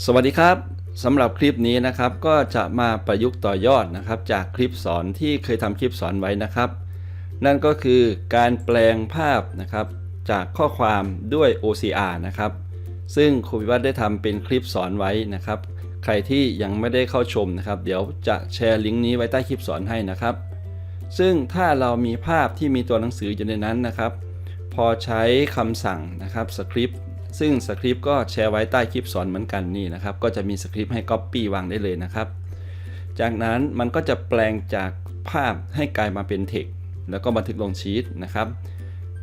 สวัสดีครับสำหรับคลิปนี้นะครับก็จะมาประยุกต์ต่อยอดนะครับ จากคลิปสอนที่เคยทำคลิปสอนไว้นะครับ นั่นก็คือการแปลงภาพนะครับ จากข้อความด้วย OCR นะครับ ซึ่งครูวิวัฒน์ได้ทำเป็นคลิปสอนไว้นะครับ ใครที่ยังไม่ได้เข้าชมนะครับ เดี๋ยวจะแชร์ลิงก์นี้ไว้ใต้คลิปสอนให้นะครับ ซึ่งถ้าเรามีภาพที่มีตัวหนังสืออยู่ในนั้นนะครับ พอใช้คำสั่งนะครับสคริปต์ ซึ่งสคริปต์ก็แชร์ไว้ใต้คลิปสอนเหมือนกันนี่นะครับ ก็จะมีสคริปต์ให้ Copy วางได้เลยนะครับ จากนั้นมันก็จะแปลงจากภาพให้กลายมาเป็นเทคแล้วก็บันทึกลงชีตนะครับ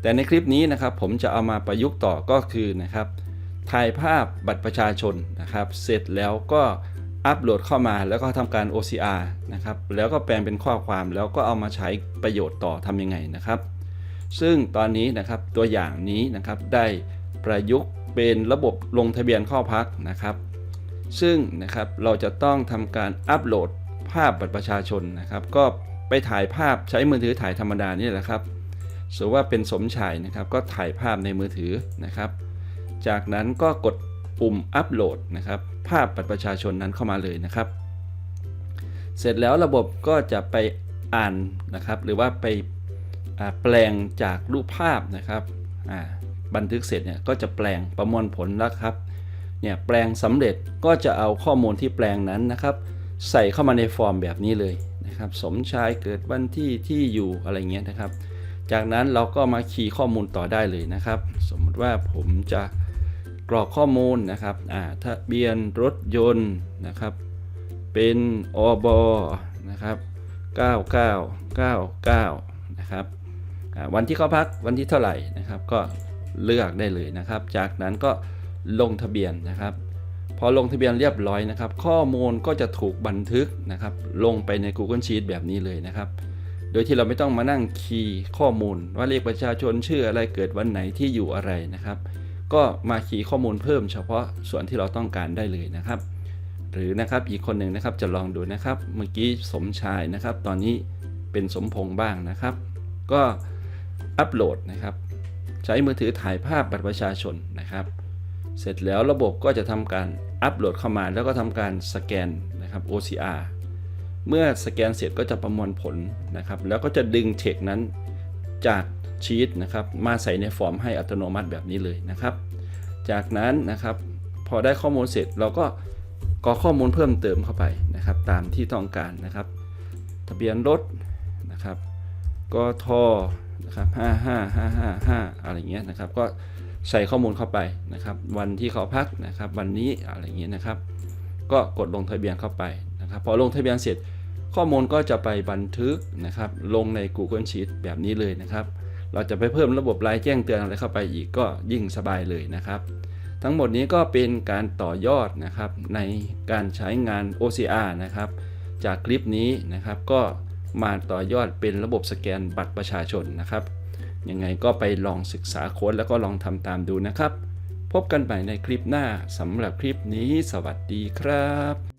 แต่ในคลิปนี้นะครับผมจะเอามาประยุกต์ต่อก็คือนะครับ ถ่ายภาพบัตรประชาชนนะครับ เสร็จแล้วก็อัปโหลดเข้ามาแล้วก็ทำการ OCR นะครับ แล้วก็แปลงเป็นข้อความแล้วก็เอามาใช้ประโยชน์ต่อทำยังไงนะครับ ซึ่งตอนนี้นะครับตัวอย่างนี้นะครับได้ประยุกต์ เป็นระบบลงทะเบียนเข้าพักนะครับ ซึ่งนะครับเราจะต้องทำการอัปโหลดภาพบัตรประชาชนนะครับ ก็ไปถ่ายภาพใช้มือถือถ่ายธรรมดานี่แหละครับสมมติว่าเป็นสมชายนะครับ ก็ถ่ายภาพในมือถือนะครับ จากนั้นก็กดปุ่มอัปโหลดนะครับ ภาพบัตรประชาชนนั้นเข้ามาเลยนะครับ เสร็จแล้วระบบก็จะไปอ่านนะครับ หรือว่าไปแปลงจากรูปภาพนะครับอ่า บันทึกเสร็จเนี่ยก็จะแปลงประมวลผลแล้วครับเนี่ยแปลงสำเร็จก็จะเอาข้อมูลที่แปลงนั้นนะครับ ใส่เข้ามาในฟอร์มแบบนี้เลยนะครับ สมชายเกิดวันที่ที่อยู่อะไรเงี้ยนะครับ จากนั้นเราก็มาคีย์ข้อมูลต่อได้เลยนะครับ สมมติว่าผมจะกรอกข้อมูลนะครับอ่าทะเบียนรถยนต์นะครับ เป็นอบนะครับ9999 นะครับวันที่เข้าพักวันที่เท่าไหร่นะครับก็ เลือกได้เลยนะครับ จากนั้นก็ลงทะเบียนนะครับ พอลงทะเบียนเรียบร้อยนะครับ ข้อมูลก็จะถูกบันทึกนะครับ ลงไปใน Google Sheet แบบนี้เลยนะครับ โดยที่เราไม่ต้องมานั่งคีย์ข้อมูล ว่าเลขประชาชนชื่ออะไรเกิดวันไหนที่อยู่อะไรนะครับ ก็มาคีย์ข้อมูลเพิ่มเฉพาะส่วนที่เราต้องการได้เลยนะครับ หรือนะครับอีกคนหนึ่งนะครับจะลองดูนะครับ เมื่อกี้สมชายนะครับ ตอนนี้เป็นสมพงษ์บ้างนะครับ ก็อัปโหลดนะครับ ใช้มือถือถ่ายภาพบัตรประชาชนนะครับ เสร็จแล้วระบบก็จะทำการอัปโหลดเข้ามาแล้วก็ทำการสแกนนะครับ OCR เมื่อสแกนเสร็จก็จะประมวลผลนะครับ แล้วก็จะดึงเทคนั้นจากชีตนะครับมาใส่ในฟอร์มให้อัตโนมัติแบบนี้เลยนะครับ จากนั้นนะครับพอได้ข้อมูลเสร็จเราก็กรอกข้อมูลเพิ่มเติมเข้าไปนะครับ ตามที่ต้องการนะครับ ทะเบียนรถนะครับ กทนะครับ55555อะไรเงี้ยนะครับ ก็ใส่ข้อมูลเข้าไปนะครับ วันที่เขาพักนะครับ วันนี้อะไรเงี้ยนะครับ ก็กดลงทะเบียนเข้าไปนะครับพอลงทะเบียนเสร็จข้อมูลก็จะไปบันทึกนะครับ ลงใน Google Sheet แบบนี้เลยนะครับ เราจะไปเพิ่มระบบรายแจ้งเตือนอะไรเข้าไปอีกก็ยิ่งสบายเลยนะครับ ทั้งหมดนี้ก็เป็นการต่อยอดนะครับในการใช้งาน OCR นะครับ จากคลิปนี้นะครับก็ มาต่อยอดเป็นระบบสแกนบัตรประชาชนนะครับ ยังไงก็ไปลองศึกษาโค้ดแล้วก็ลองทำตามดูนะครับ พบกันใหม่ในคลิปหน้าสำหรับคลิปนี้ สวัสดีครับ